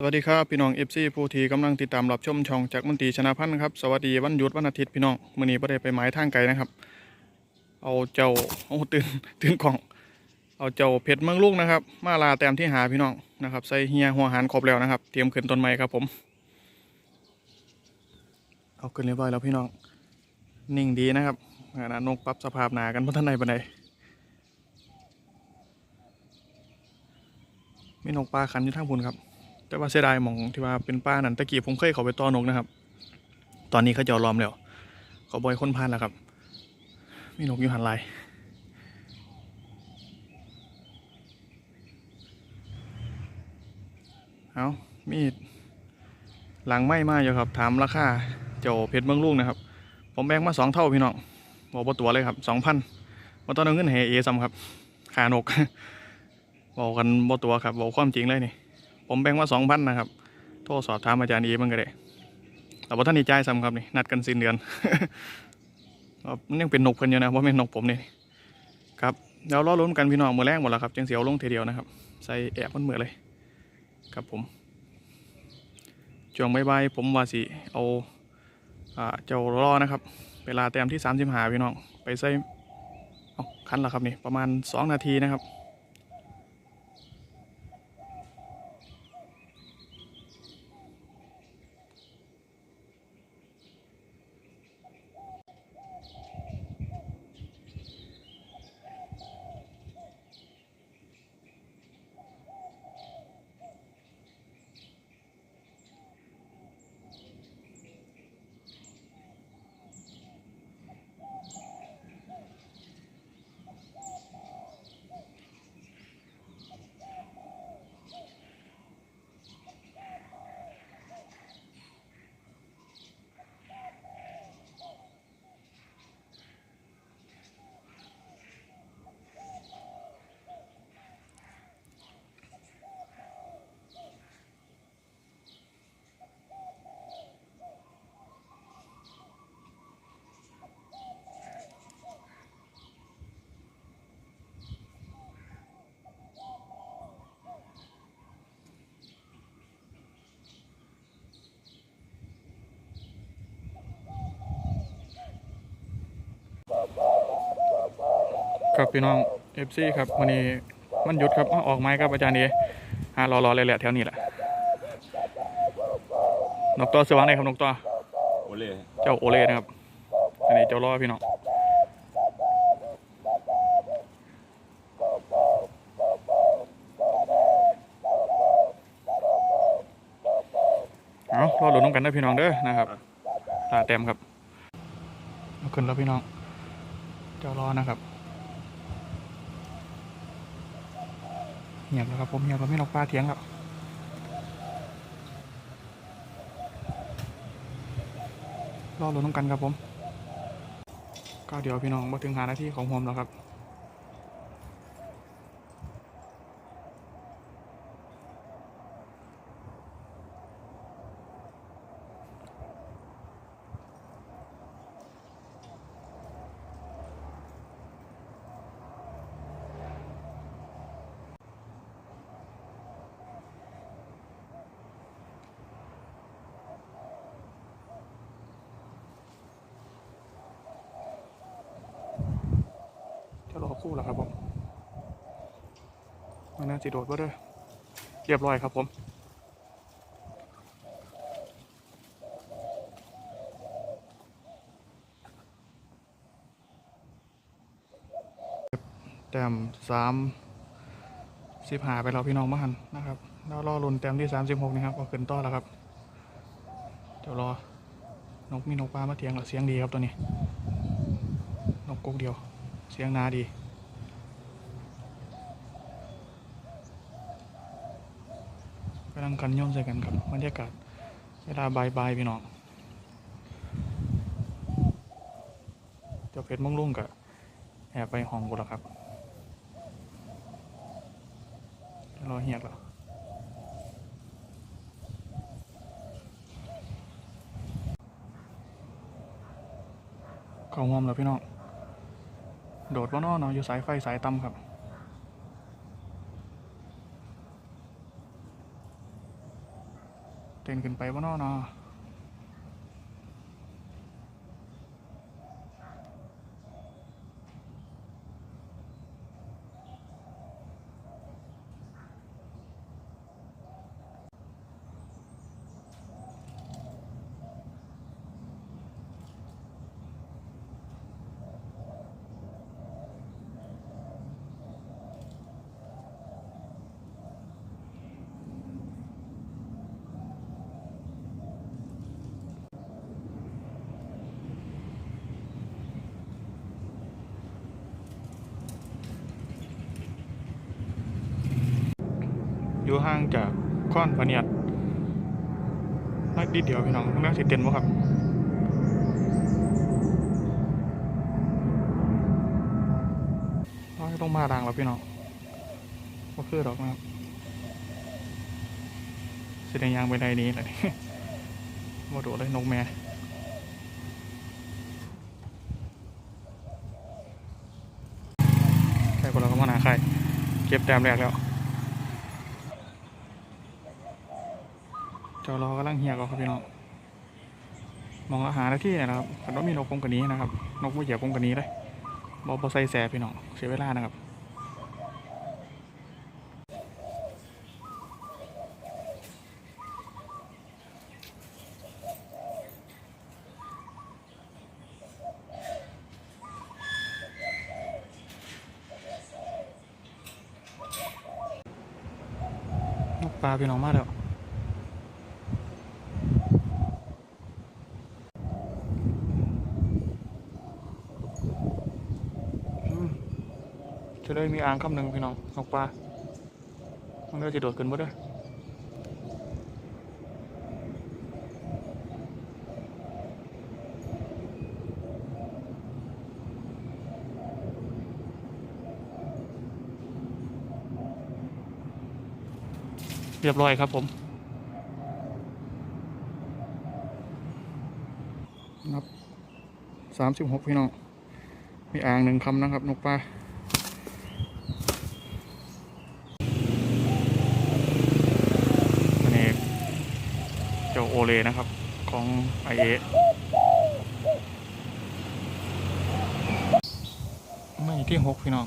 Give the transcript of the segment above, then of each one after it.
สวัสดีครับพี่น้องเอฟซีผู้ที่กำลังติดตามรับชมช่องจากมนตรีชนะพันธ์ครับสวัสดีวันหยุดวันอาทิตย์พี่น้องมื้อนี้บ่ได้ไปหมายทางไกลนะครับ เอาเจ้าเอาตื่นตื่นกล่อง เอาเจ้าเพชรเมืองลูกนะครับ มาลาแต้มที่หาพี่น้องนะครับใส่เฮียหัวหารครบแล้วนะครับ เตรียมขึ้นต้นไม้ครับผม เอาขึ้นเรียบร้อยแล้วพี่น้องนิ่งดีนะครับขณะนกปรับสภาพหนากันพัฒนาบันไดมีนกปลาขันอยู่ทางพุ่นครับ แต่ว่าเสียดายมองที่ว่าเป็นป้านั่นตะกี้ผมเคยเขาไปต้อนกนะครับ ตอนนี้เขาจะเอาล้อมแล้วเขาบอยคนพานแล้วครับ มีนกอยู่หันลายเอามีดหลังไม้มาอยู่ครับ ถามราคาเจ้าเพชรเมืองลูกนะครับ ผมแบ่งมาสองเท่าพี่น้องบอกว่าตัวเลยครับสองพันมาตอนเอาเงินให้เอซ้ำครับขานกบอกกันบ่ตัวครับบอกความจริงเลยนี่ ผมแบ่งมาสองพันนะครับ โทรสอบถามอาจารย์เอมันก็ได้แต่ว่าท่านนี่จ่ายซ้ำครับนี่นัดกันสิ้นเดือนมันยังเป็นนกเพิ่นอยู่นะว่าเป็นนกผมนี่ครับเดี๋ยวรอลุ้นกันพี่น้องมือแรกหมดแล้วครับจังเสียวลงทีเดียวนะครับ ใส่แอบมันเมือเลยครับผมช่วงใบ่ายๆผมว่าสิเอาเจ้ารอนะครับ เวลาแต้มที่สามสิบหาพี่น้องไปใส่เอาคันละครับนี่ประมาณสองนาทีนะครับ ครับพี่น้องเอฟซีครับวันนี้มันหยุดครับอ้าวออกไม้ครับอาจารย์เอหารอรอเลยแหละแถวนี้แหละนกตัวสว่างไหนครับนกตัวโอเล่เจ้าโอเล่นะครับอันนี้เจ้ารอพี่น้องเอารอหลุนน้องกันนะพี่น้องเด้อนะครับตาเต็มครับเอาขึ้นแล้วพี่น้อง เจ้ารอนะครับ เงียบแล้วครับผมเงียบแล้วไม่นกปลาเถียงแล้วรอลุ้นน้ำกันครับผมก็เดี๋ยวพี่น้องมาถึงหาหน้าที่ของผมแล้วครับ คู่แล้วครับผมมันน่าสิโดดว่าด้อเรียบร้อยครับผมแต้มสามสิบหาไปแล้วพี่น้องมาหันนะครับ แล้วรอลุนแต้มที่สามสิบหกนี่ครับก็ขึ้นต่อแล้วครับ เดี๋ยวรอนกมีนกปลามาเทียงแล้วเสียงดีครับตัวนี้ นกกกเดียว เสียงนาดีำลังกันย่อมใส่กันครับบรรยากาศเวลาบายบายพี่น้องเจ้าเพชรม่งลุ่งกับแอบไปห้องกูแล้วครับรอเฮียกแล้วเขาห้อมแล้วพี่น้องโดดว่านอนเนาะอยู่สายไฟสายต่ำครับ เต้นขึ้นไปบ่เนอเนาะ อยู่ห่างจากค้อนพะเนียดนักดีเดียวพี่น้องนักสิเต็นบ่ครับเราต้องมาดังแล้วพี่น้องก็คือดอกนะครับแสดงยางไปในนี้เลยมาดูเลยนกแม่ใครคนเราก็มาหนาใครเก็บแต้มแรกแล้ว จ้ารอกำลังเหี่ยก็ครับพี่น้องมองอาหารที่นะครับคันว่ามีนกกงกันนี้นะครับ นกไม่เหยียบกงกันนี้เลยบอบอใส่แสพี่น้องเสียเวลานะครับนกปลาพี่น้องมาแล้ว ด้มีอ่างคำหนึ่งพี่น้องนกปลามันก็จะโดดขึ้นบ่ด้วยเรียบร้อยครับผมนับสามสิบหกพี่น้อง มีอ่างหนึ่งคำนะครับนกปลา อันนี้ เจ้าโอเลนะครับ ของไอเอไม่ที่หกพี่น้อง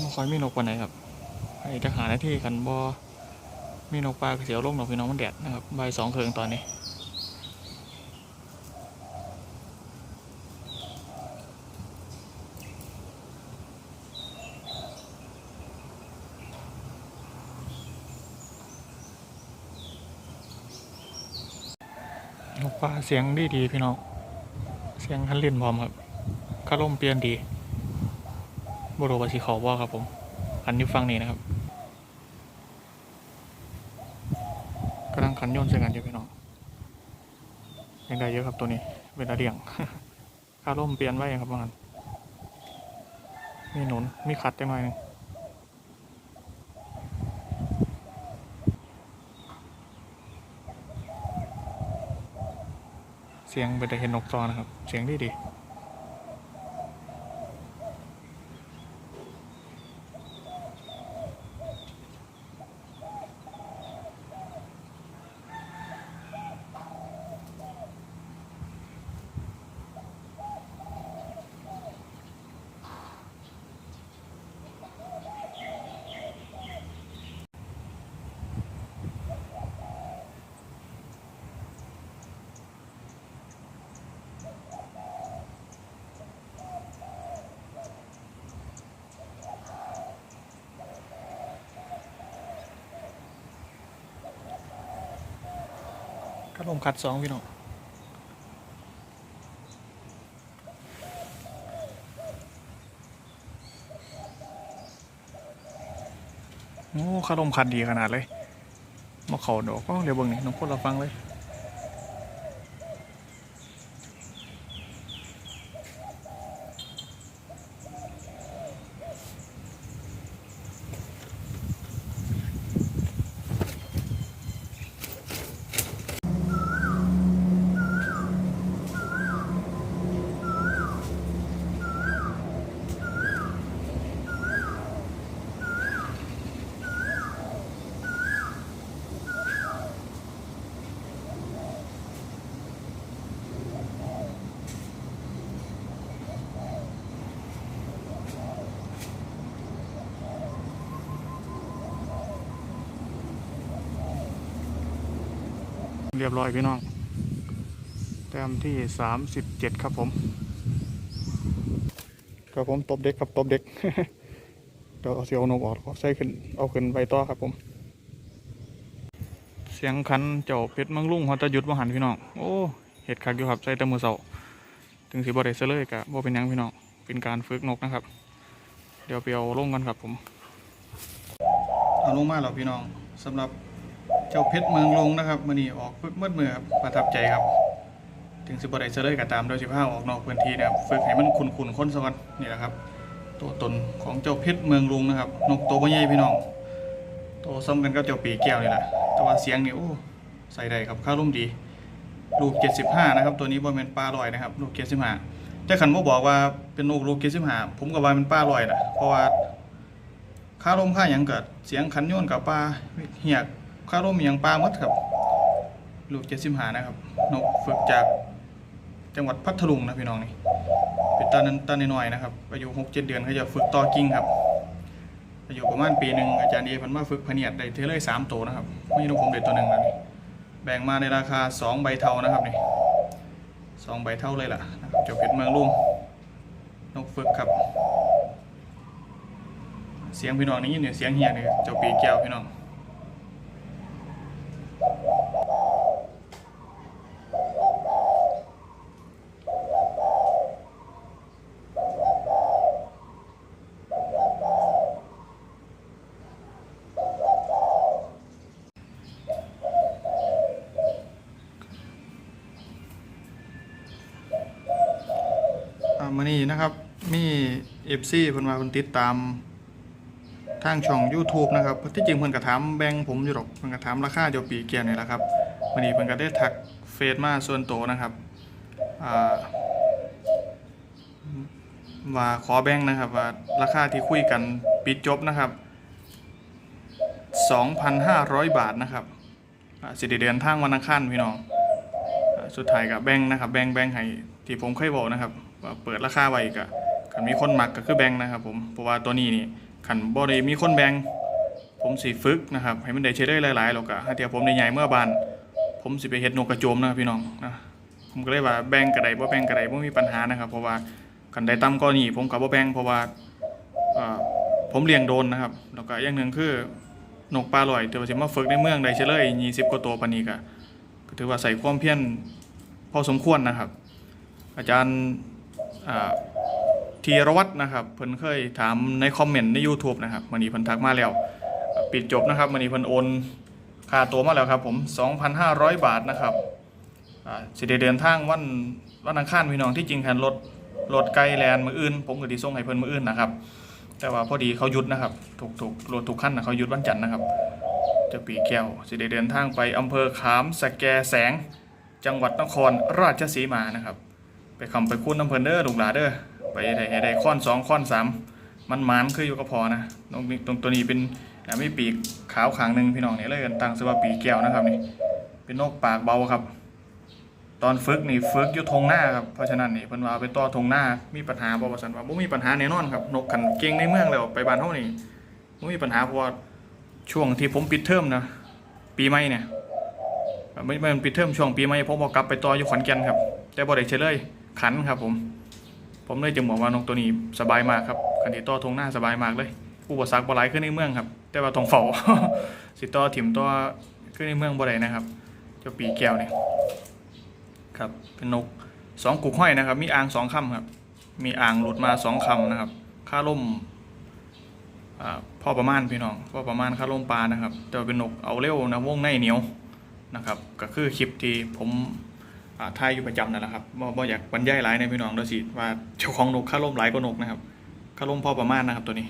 ไม่ค่อยมีนกวันไหนครับไอจะหาหน้าที่กันบ่มีนกปลาเสียวลงหนอกพี่น้องมันแดดนะครับใบสองเคืองตอนนี้ นกปลาเสียงดีดีพี่น้อง เสียงคันเล่นพร้อมครับคารมเปลี่ยนดีบโรบาสิเขาว่าครับผม อันนี้ฟังนี่นะครับกำลังขันยนใส่กันอยู่พี่น้องยังได้เยอะครับตัวนี้ เวลาเลียงคารมเปลี่ยนไว้ครับมันมีหนุนมีขัดจังหน่อยนึง เสียงเป็นแต่เห็นนกจอนะครับ เสียงดีดี คารมขัดสองพี่น้องโอ้ขัดลมขัดดีขนาดเลยมาเขาดอกก็เดี๋ยวเบิ่งนี่น้องคนเราฟังเลย รียบร้อยพี่น้อง แต้มที่สามสิบเจ็ดครับผม ครับผมตบเด็กครับตบเด็กเดี๋ยวเอาเสียวนกออกใส่ขึ้นเอาขึ้นไปต่อครับผม เสียงคันเจ้าเพชรเมังลุงฮอตหยุดบ่หันพี่น้อง โอ้เห็ดคักอยู่ครับใส่แต่มือเสาถึงสิบ่ได้เสยเลยกะบ่เป็นยังพี่น้อง เป็นการฝึกนกนะครับ เดี๋ยวไปเอาลงกันครับผม เอาลงมาแล้วพี่น้องสำหรับ เจ้าเพชรเมืองลงนะครับมื้อนี้ออกเมื่อเมือครับประทับใจครับ ถึงสิบไดเสยเลยก็ตามโดยสิพาออกนอกพื้นที่นะครับฝึกให้มันคุ้นๆคนซะก่อนนี่แหละครับ ตัวตนของเจ้าเพชรเมืองลงนะครับ นกตัวบ่ใหญ่พี่น้องโตซ้ำกันกับเจ้าปีแก้วนี่แหละแต่ว่าเสียงนี่โอ้ใส่ได้ครับค่ารุ่มดีลูก75นะครับตัวนี้บ่แม่นปลาลอยนะครับลูก75แต่คันบ่บอกว่าเป็นลูกลูก75ผมก็ว่าเป็นปลาลอยนะเพราะว่าค่าร่มค่าหยังเก็เสียงขันโยนกับปลาเหียก ค่าร่มอหยังปลาหมดครับ ลูก75นะครับ นกฝึกจากจังหวัดพัทลุงนะพี่น้องนี่เป็นตานั้นตาน้อยๆนะครับอายุหกเจ็ดเดือนเขาจะฝึกต่อกิ้งครับอายุประมาณปีหนึ่งอาจารย์เอพันมาฝึกพเนียดได้เทเลยสามตัวนะครับไม่ต้ผมเด็ดตัวหนึ่งแล้วนี่แบ่งมาในราคาสองใบเทานะครับนี่สองใบเท่าเลยล่ะนะครับเจ้าเพชรเมืองลุงนกฝึกครับ เสียงพี่น้องนี่ยินเนี่ยเสียงเฮียเนี่ยเจ้าปีแก้วพี่น้อง อ่ามื่อนี้นะครับ มีเอฟ ซีเพิ่นมาเพิ่นติดตามทางช่อง YouTube นะครับที่จริงเพิ่นก็ถามแบ่งผมอยู่หรอกเพิ่นก็ถามราคาเดียวปีเกียร์นี่แหละครับมื่อนี้เพิ่นก็ได้ทักเฟซมาส่วนตัวนะครับว่าขอแบ่งนะครับว่าราคาที่คุยกันปิดจบนะครับ 2,500 บาทนะครับสิได้เดินทางวันอังคารพี่น้องสุดท้ายกับแบ่งนะครับ แบ่งแบ่งให้ที่ผมเคยบอกนะครับว่าเปิดราคาไว้ก็ คันมีคนมักก็คือแบ่งนะครับผมเพราะว่าตัวนี้นี่คันบ่ได้มีคนแบ่งผมสิฝึกนะครับให้มันได้ใช้ได้หลายๆแล้วก็ถ้าเทียผมได้ใหญ่เมื่อบาน ผมสิไปเฮ็ดนกกระโจมนะครับพี่น้องนะผมก็เลยว่าแบ่งกระไดบ่แบ่งกระไดบ่มีปัญหานะครับ เพราะว่าคันใดต่ำก็นี่ผมก็บ่แบ่งเพราะว่าผมเลี้ยงโดนนะครับแล้วก็อย่างหนึ่งคือนกปลาลอยแต่ว่าสิมาฝึกในเมืองได้เฉลย20กว่าตัวปานนี้ก็ก็ถือว่าใส่ความเพียรพอสมควรนะครับ อาจารย์อ่า ธีรวัตรนะครับเพิ่นเคยถามในคอมเมนต์ใน YouTube นะครับวันนี้เพิ่นทักมาแล้ว ปิดจบนะครับวันนี้เพิ่นโอนค่าตัวมาแล้วครับผม 2,500 บาทนะครับสิได้เดินทางวันวันอังคารพี่น้องที่จริงคันรถรถไกลแลนมืออื่น ผมก็สิส่งให้เพิ่นมืออื่นนะครับ แต่ว่าพอดีเขาหยุดนะครับถูกถูกรถทุกขั้นนะเขาหยุดวันจันทร์นะครับจะปีแก้วสิได้เดินทางไปอำเภอขามสแกแสง จังหวัดนครราชสีมานะครับ ไปคำไปคุ้นอำเภอเด้อลูกหลาเด้อ ไปได้ได้ค้อนสองค้อนสามมันหมานคืออยู่ก็พอนะตรงตรงตัวนี้เป็นมีปีกขาวขางหนึ่งพี่น้องเนี่ยเลยกันตั้งชื่อว่าปีแก้วนะครับนี่เป็นนกปากเบาครับ ตอนฝึกนี่ฝึกอยู่ทงหน้าครับเพราะฉะนั้นนี่เพิ่นว่าเอาไปต่อทงหน้ามีปัญหาบ่ว่าซั่นว่าบ่มีปัญหาแน่นอนครับนกขันเก่งในเมืองแล้วไปบ้านเฮานี่บ่มีปัญหาเพราะว่าช่วงที่ผมปิดเทอมนะปีใหม่เนี่ยไม่ไม่ปิดเทอมช่วงปีใหม่ผมบอกกลับไปต่ออยู่ขอนแก่นครับ แต่บ่ได้เฉลยขันครับผม ผมเลยจึงบอกว่านกตัวนี้สบายมากครับคันที่ต่อทงหน้าสบายมากเลย อุปสรรคบ่หลายขึ้นในเมืองครับ แต่ว่าต้องเฝ้าสิต่อถิ่มต่อขึ้นในเมืองบ่ได้นะครับเจ้าปีแก้วเนี่ยครับเป็นนกสองกุกห้อยนะครับ มีอ่างสองคำครับ มีอ่างหลุดมาสองคำนะครับ ค่าล่มอ่าพ่อประมาณพี่น้องพ่อประมาณค่าล่มปลานะครับแต่เป็นนกเอาเร็วนะวงในเหนียวนะครับ ก็คือคลิปที่ผม่าถ่ายอยู่ประจำนั่นแหละครับบ่บ่อยากบรรยายหลายในพี่น้องเด้อสิว่าเจ้าของนกค่าล่มหลายกว่านกนะครับค่าล่มพอประมาณนะครับตัวนี้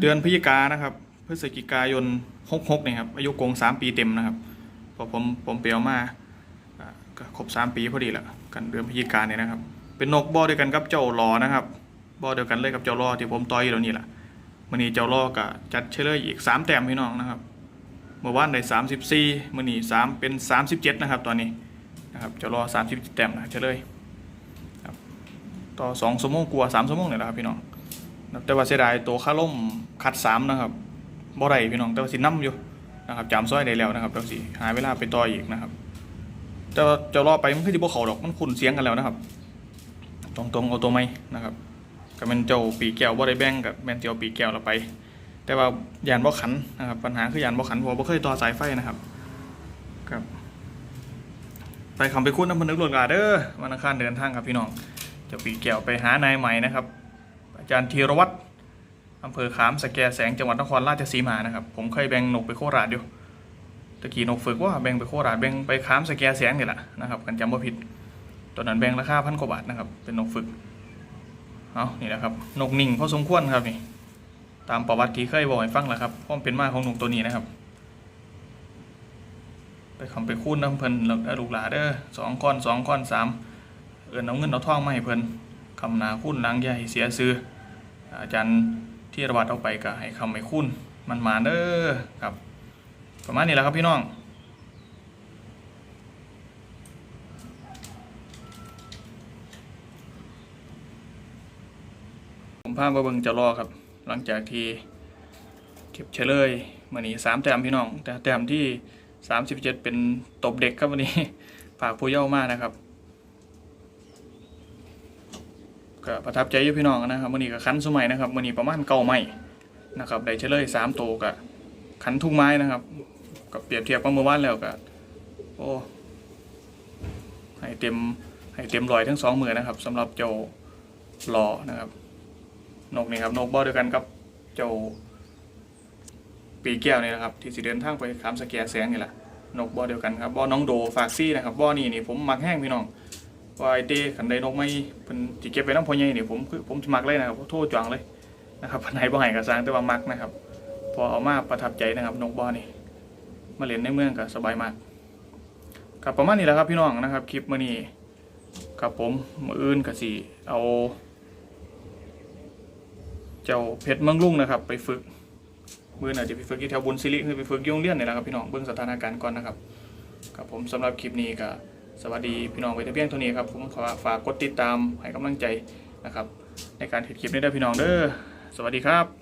เดือนพฤศจิกานะครับ พฤศจิกายน66นี่ครับอายุกง3ปีเต็มนะครับพอผมผมเปียวมาก็ครบ3ปีพอดีแหละกันเดือนพฤศจิกาเนี่ยนะครับ เป็นนกบ่อเดียวกันกับเจ้ารอนะครับบ่อเดียวกันเลยกับเจ้ารอที่ผมต่อยอยู่แล้วนี่แหละมื้อนี้เจ้ารอก็จัดเฉลยอีกสามแต้มพี่น้องนะครับ เมื่อวานได้สามสิบสี่มื่อนี้สามเป็นสามสิบเจ็ดนะครับ ตอนนี้นะครับจะรอสามสิบแต้มนะจะเลยครับต่อสองชั่วโมงกลัวสามชั่วโมงเนี่ยนะครับพี่น้องแต่ว่าเสียดายตัวค่าล่มคัดสามนะครับบ่ได้พี่น้องแต่ว่าสิน้ำอยู่นะครับจามซอยได้แล้วนะครับเราสิหาเวลาไปต่ออีกนะครับจะจะรอไปมันคือที่พวกเขาดอกมันคุ้นเสียงกันแล้วนะครับ ตรงๆเอาตัวไม่นะครับก็เป็นเจ้าปีแก้วบ่ได้แบ่งกับแมนเตียวปีแก้วเราไป แต่ว่ายานบ่ขันนะครับ ปัญหาคือยานบ่ขันเพราะว่าบ่เคยต่อสายไฟนะครับครับไปคำไปคุ้นน้ำพันนึกหลวงกาเด้อวันอังคารเดินทางครับพี่น้องจ้าปีแก้วไปหานายใหม่นะครับ อาจารย์ธีรวัตรอำเภอขามสแกแสงจังหวัดนครราชสีมานะครับ ผมเคยแบ่งนกไปโคราชอยู่ตะกี้นกฝึกว่าแบ่งไปโคราชแบ่งไปขามสแกแสงนี่แหละนะครับกันจำว่าผิดตอนนั้นแบ่งราคาพันกว่าบาทนะครับ เป็นนกฝึกเอานี่แหละครับ นกนิ่งพอสมควรครับนี่ ตามประวัติที่เคยบอกให้ฟังแหละครับความเป็นมาของนกตัวนี้นะครับ ไปคำไปคูณน้ำเพิ่นแล้วได้ลูกหลาเด้อสองก้อนสองก้อนสามเอินเอาเงินเอาทองมาให้เพิ่นคำนาคูณล้างใหญ่เสียซื้ออาจารย์ที่ระบาดเอาไปก็ให้คำให้คูณมันมาเด้อครับ ประมาณนี้แหละครับพี่น้องผมพามาเบิ่งจะรอครับ หลังจากที่เก็บเฉลยมื่อนี้สามแต้มพี่น้อง แต่แต้มที่สามสิบเจ็ดเป็นตบเด็กครับวันนี้ฝากผู้เย้ามากนะครับก็ประทับใจอยู่พี่น้องนะครับมื่อนี้ก็คันสมัยนะครับมื่อนี้ประมาณเก้าไม้นะครับได้เฉลยสามโตกับคันทุ่งไม้นะครับก็เปรียบเทียบกับเมื่อวานแล้วก็โอ้ให้เต็มให้เต็มรอยทั้งสองมือนะครับสำหรับเจ้ารอนะครับ นกนี่ครับนกบ่อเดียวกันกับเจ้าปีแก้วนี่นะครับที่สิเดินทางไปขามสแกแสงนี่แหละนกบ่อเดียวกันครับบ่อน้องโดฝากซี่นะครับบ่อนี่นี่ผมมักแห้งพี่น้องว่าไอเต้ขันใดนกไม่เพิ่นสิเก็บไว้น้ำพอใหญ่นี่ผมคือผมสิมักเลยนะครับโทษจวงเลยนะครับพันไหนบ่ให้กับสร้างแต่ว่ามักนะครับ พอเอามาประทับใจนะครับนกบ่อนี่มาเล่นในเมืองก็สบายมากครับประมาณนี้แหละครับพี่น้องนะครับคลิปมื้อนี้ครับผมมืออื่นก็สิเอา เจ้าเพชรเมืองลุงนะครับ ไปฝึกมือหน่อยจะไปฝึกที่แถวบุญสิริคือไปฝึกยุ่งเรียนนี่แหละครับพี่น้องเบื้องสถานการณ์ก่อนนะครับครับผมสำหรับคลิปนี้ก็สวัสดีพี่น้องไปแต่เพียงเท่านี้ครับผมขอฝากกดติดตามให้กำลังใจนะครับ ในการเห็นคลิปนี้ด้วยพี่น้องเด้อสวัสดีครับ